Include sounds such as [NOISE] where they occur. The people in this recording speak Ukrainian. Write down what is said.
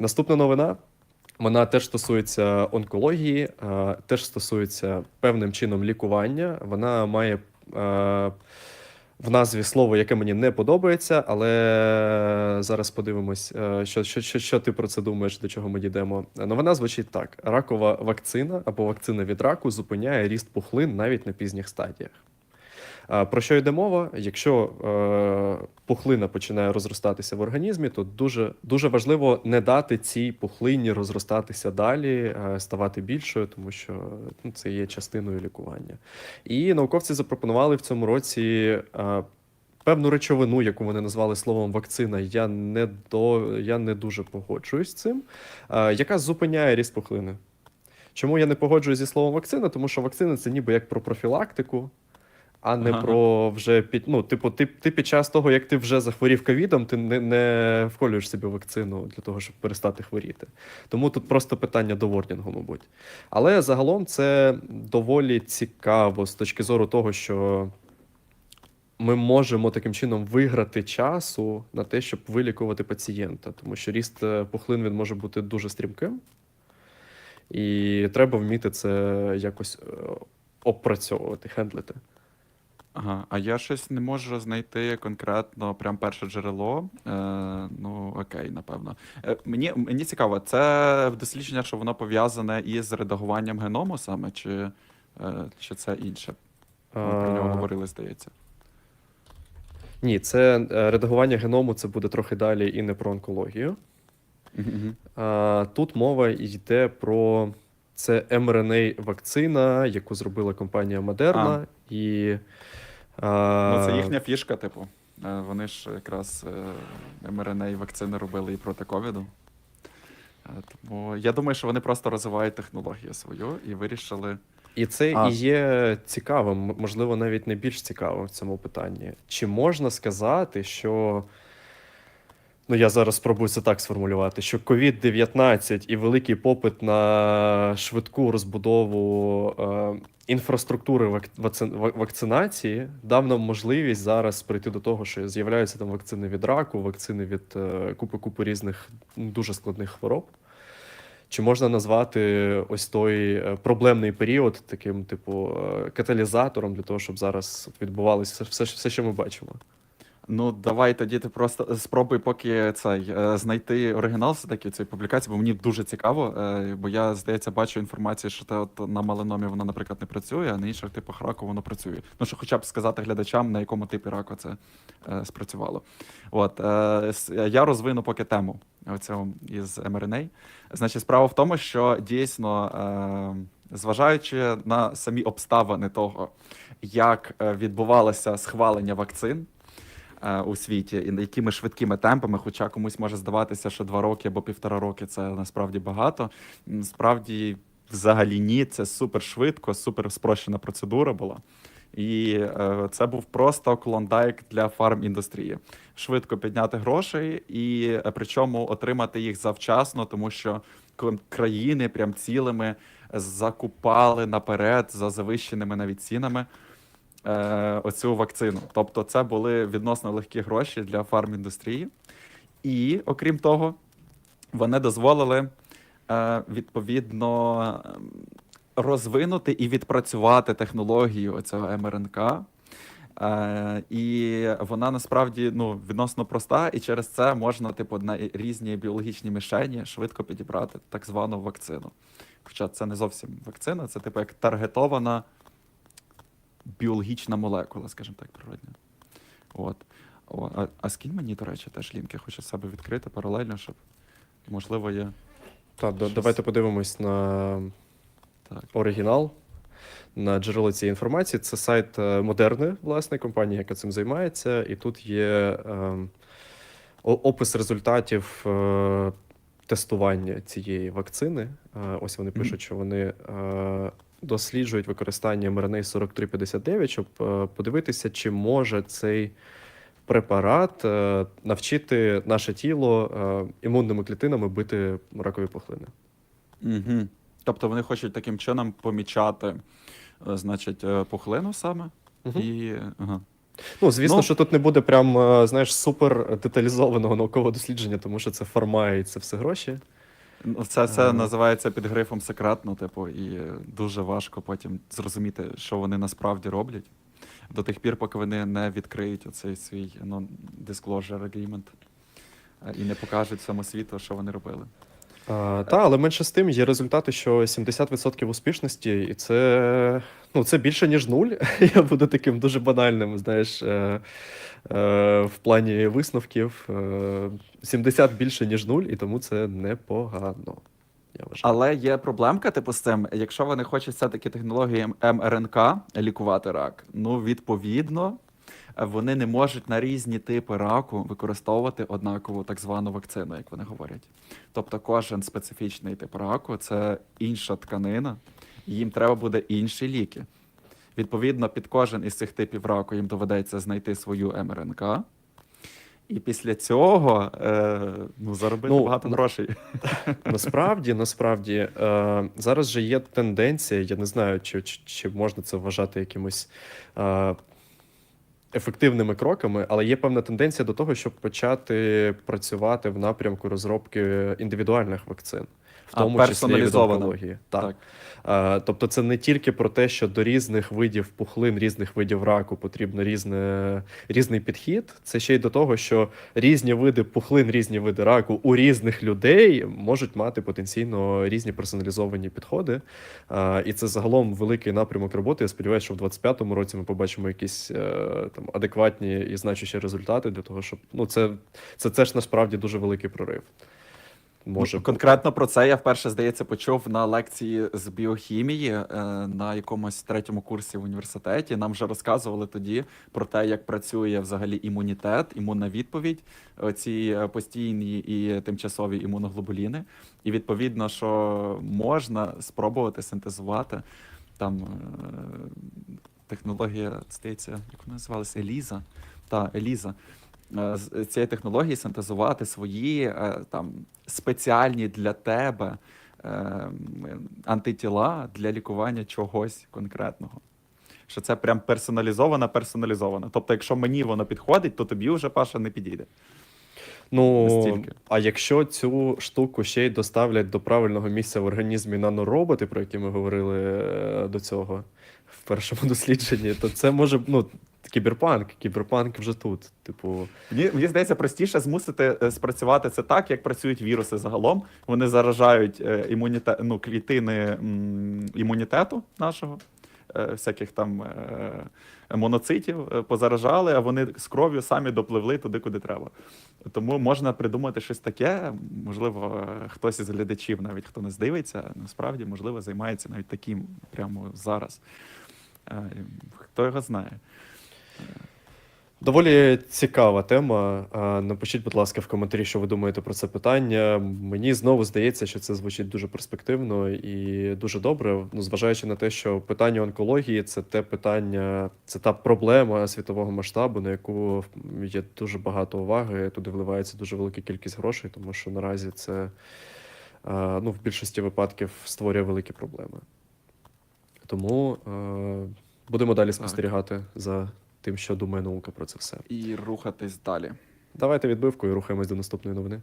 Наступна новина. Вона теж стосується онкології, е, теж стосується певним чином лікування. Вона має е, в назві слово, яке мені не подобається, але зараз подивимось, е, що, що, що, що ти про це думаєш, до чого ми дійдемо. Новина звучить так: ракова вакцина або вакцина від раку зупиняє ріст пухлин навіть на пізніх стадіях. Про що йде мова? Якщо е, пухлина починає розростатися в організмі, то дуже, дуже важливо не дати цій пухлині розростатися далі, е, ставати більшою, тому що ну, це є частиною лікування. І науковці запропонували в цьому році. е, Певну речовину, яку вони назвали словом вакцина, я не до я не дуже погоджуюсь з цим, яка зупиняє ріст пухлини. Чому я не погоджуюсь зі словом вакцина? Тому що вакцина це ніби як про профілактику, а не Ага. про вже під ну, типу, ти, ти під час того, як ти вже захворів ковідом, ти не, не вколюєш собі вакцину для того, щоб перестати хворіти. Тому тут просто питання до вордінгу, мабуть. Але загалом це доволі цікаво з точки зору того, що ми можемо таким чином виграти часу на те, щоб вилікувати пацієнта, тому що ріст е, пухлин він може бути дуже стрімким, і треба вміти це якось е, опрацьовувати, хендлити. Ага, а я щось не можу знайти конкретно прям перше джерело. Е, ну, окей, напевно. Е, мені, мені цікаво, це дослідження, що воно пов'язане із редагуванням геному саме, чи, е, чи це інше? Ми про нього говорили, здається. Ні, це е, редагування геному це буде трохи далі і не про онкологію. Мгм. А, тут мова йде про це mRNA вакцина, яку зробила компанія Moderna. І, Ну, це їхня фішка, типу. Е, Вони ж якраз е, і вакцини робили і проти ковіду. Е, Тому я думаю, що вони просто розвивають технологію свою і вирішили. І це А. і є цікавим, можливо, навіть не більш цікавим в цьому питанні. Чи можна сказати, що. Ну, я зараз спробую це так сформулювати: що COVID-19 і великий попит на швидку розбудову е, інфраструктури вакци- вакцинації дав нам можливість зараз прийти до того, що з'являються там вакцини від раку, вакцини від е, купи-купи різних ну, дуже складних хвороб. Чи можна назвати ось той е, проблемний період таким, типу, е, каталізатором для того, щоб зараз відбувалося все, все, що ми бачимо? Ну, давай тоді ти просто спробуй поки цей е, знайти оригінал все-таки цієї публікації, бо мені дуже цікаво, е, бо я, здається, бачу інформацію, що те от на меланомі воно, наприклад, не працює, а на інших типах раку воно працює. Ну, що хоча б сказати глядачам, на якому типі раку це е, спрацювало. От, е, я розвину поки тему оцього із mRNA. Значить, справа в тому, що дійсно, е, зважаючи на самі обставини того, як е, відбувалося схвалення вакцин е, у світі, і якими швидкими темпами, хоча комусь може здаватися, що два роки або півтора роки це насправді багато. Насправді, взагалі ні, це супер швидко, супер спрощена процедура була. І е, це був просто клондайк для фарм-індустрії. Швидко підняти грошей, і е, причому отримати їх завчасно, тому що країни прям цілими закупали наперед за завищеними навіть цінами е, оцю вакцину. Тобто, це були відносно легкі гроші для фарм-індустрії. І, окрім того, вони дозволили е, відповідно ем, розвинути і відпрацювати технологію цього МРНК. Е, і вона насправді ну, відносно проста, і через це можна, типу, на різні біологічні мішені швидко підібрати так звану вакцину. Хоча це не зовсім вакцина, це типу як таргетована біологічна молекула, скажімо так, природня. От. О, а, а скинь мені, до речі, теж лінк, я хочу себе відкрити паралельно, щоб можливо є. Так, Щось. давайте подивимось на Так. оригінал, на джерело цієї інформації. Це сайт е, Модерни, власне, компанія, яка цим займається. І тут є о- опис результатів е, тестування цієї вакцини. Е, ось вони пишуть, що вони е, досліджують використання mRNA 4359, щоб е, подивитися, чи може цей препарат е, навчити наше тіло е, імунними клітинами бити ракові пухлини. Угу. Тобто вони хочуть таким чином помічати, значить, пухлину саме. Мгм. І, ага. Ну, звісно, Ну- що тут не буде прям, знаєш, супер деталізованого наукового дослідження, тому що це фарма і це все гроші. Ну, Це все називається під грифом секретно, типу, і дуже важко потім зрозуміти, що вони насправді роблять. До тих пір, поки вони не відкриють оцей свій non-disclosure agreement е, і не покажуть всьому світу, що вони робили. Та, але менше з тим є результати, що 70% успішності, і це, ну, це більше, ніж нуль. [LAUGHS] Я буду таким дуже банальним, знаєш, е, е, в плані висновків. Е, 70 більше, ніж нуль, і тому це непогано. Але є проблемка, типу, з цим, якщо вони хочуть все-таки технології МРНК лікувати рак, ну відповідно. Вони не можуть на різні типи раку використовувати однакову так звану вакцину, як вони говорять. Тобто кожен специфічний тип раку це інша тканина, і їм треба буде інші ліки. Відповідно, під кожен із цих типів раку їм доведеться знайти свою МРНК. І після цього е, ну, заробити Ну, багато на- грошей. [LAUGHS] Насправді, насправді, е, зараз же є тенденція, я не знаю, чи, чи, чи можна це вважати якимось е, ефективними кроками, але є певна тенденція до того, щоб почати працювати в напрямку розробки індивідуальних вакцин, в А, тому числі від онкології. Так. Е, Тобто, це не тільки про те, що до різних видів пухлин, різних видів раку потрібно різне, різний підхід. Це ще й до того, що різні види пухлин, різні види раку у різних людей можуть мати потенційно різні персоналізовані підходи. Е, І це загалом великий напрямок роботи. Я сподіваюся, що в 25-му році ми побачимо якісь е, там адекватні і значущі результати для того, щоб ну це, це, це ж насправді дуже великий прорив. Може Ну, конкретно про це я вперше, здається, почув на лекції з біохімії е, на якомусь третьому курсі в університеті. Нам вже розказували тоді про те, як працює взагалі імунітет, імунна відповідь, ці постійні і тимчасові імуноглобуліни. І відповідно, що можна спробувати синтезувати там е, технологія, здається, як вона називалася Еліза. Та Еліза. Е, з цієї технології синтезувати свої е, там спеціальні для тебе е, антитіла для лікування чогось конкретного. Що це прям персоналізована, персоналізована. Тобто, якщо мені воно підходить, то тобі вже Паша не підійде. Ну, Настільки. а якщо цю штуку ще й доставлять до правильного місця в організмі нанороботи, про які ми говорили е, до цього в першому [LAUGHS] дослідженні, то це може ну, кіберпанк. Кіберпанк вже тут. Типу, Мені, мені здається, простіше змусити е, спрацювати це так, як працюють віруси загалом. Вони заражають е, імуніте, ну, клітини імунітету нашого, е, всяких там моноцитів позаражали, а вони з кров'ю самі допливли туди, куди треба. Тому можна придумати щось таке. Можливо, хтось із глядачів, навіть хто не здивиться, насправді, можливо, займається навіть таким прямо зараз. Хто його знає. Доволі цікава тема. Напишіть, будь ласка, в коментарі, що ви думаєте про це питання. Мені знову здається, що це звучить дуже перспективно і дуже добре. Ну, зважаючи на те, що питання онкології це те питання, це та проблема світового масштабу, на яку є дуже багато уваги. Туди вливається дуже велика кількість грошей, тому що наразі це ну, в більшості випадків створює великі проблеми. Тому будемо далі спостерігати за тим, що думає наука про це все. І рухатись далі. Давайте відбивку і рухаємось до наступної новини.